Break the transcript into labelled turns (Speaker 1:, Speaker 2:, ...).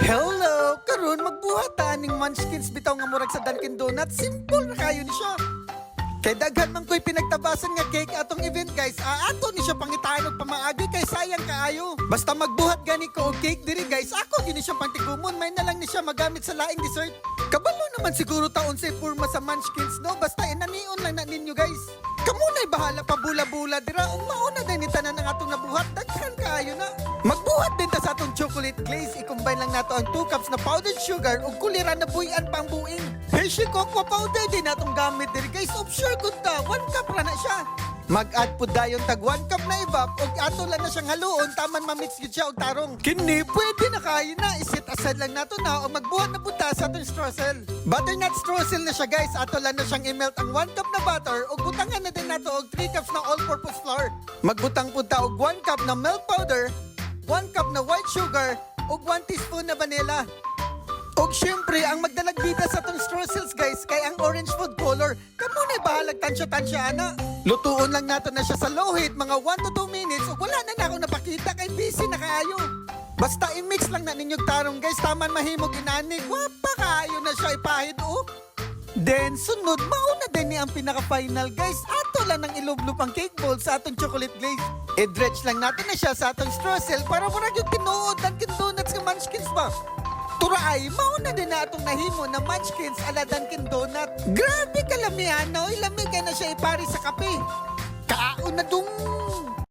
Speaker 1: Hello! Karon magbuhat ta ning munchkins bitaw nga murag sa Dunkin Donuts. Simple na kayo ni siya. Kay daghan man ko'y pinagtabasan nga cake atong event guys. Ah, ato ni siya pangitaan og pamaagi kay sayang kaayo. Basta magbuhat gani ko og cake diri guys. Ako gini siya pangtigumon. May na lang ni siya magamit sa laing dessert. Kabalo naman siguro taon sa purma sa munchkins no. Basta inanion lang na ninyo guys. Kamunay bahala pa bula-bula dira. Mauna Magbuhat din ta sa atong chocolate glaze. I-combine lang nato ang 2 cups na powdered sugar ug kuliran na buyan pang buing. Hershey cocoa powder din atong gamit diri guys. Of sure good ta. 1 cup ra na siya. Mag-add po dayon tag 1 cup na evap ug ato lang na siyang haluon taman ma-mix gyud siya og tarong. Kini pwede na kayo na isit aside lang nato na o magbuhat na punta sa atong streusel. Butternut streusel na siya guys. Ato lang na siyang i-melt ang 1 cup na butter ug butangan na din nato og 3 cups na all-purpose flour. Magbutang punta og 1 cup na milk powder, 1 cup na white sugar ug 1 teaspoon na vanilla. Og syempre, ang magdalagbida sa tong streusels guys kay ang orange food color. Kamo na bahalag tansya-tansya ana. Lutuon lang nato na siya sa low heat mga 1 to 2 minutes ug wala na na ako napakita kay busy na kaayo. Basta i-mix lang na ninyong tarong guys, taman mahimog inanig. Wapa kaayo na siya ipahid oh. Then, sunod, mauna din ni ang pinaka-final guys. Lang ng ilublob ang cake bowl sa atong chocolate glaze. I-dredge lang natin na siya sa atong streusel para murag yung tinuod Dunkin Donuts nga munchkins ba? Turaay, mauna din na atong nahimo na munchkins ala Dunkin Donut. Grabe kalamihan, no? Ilamig na siya ipari sa kape. Kaon na dung!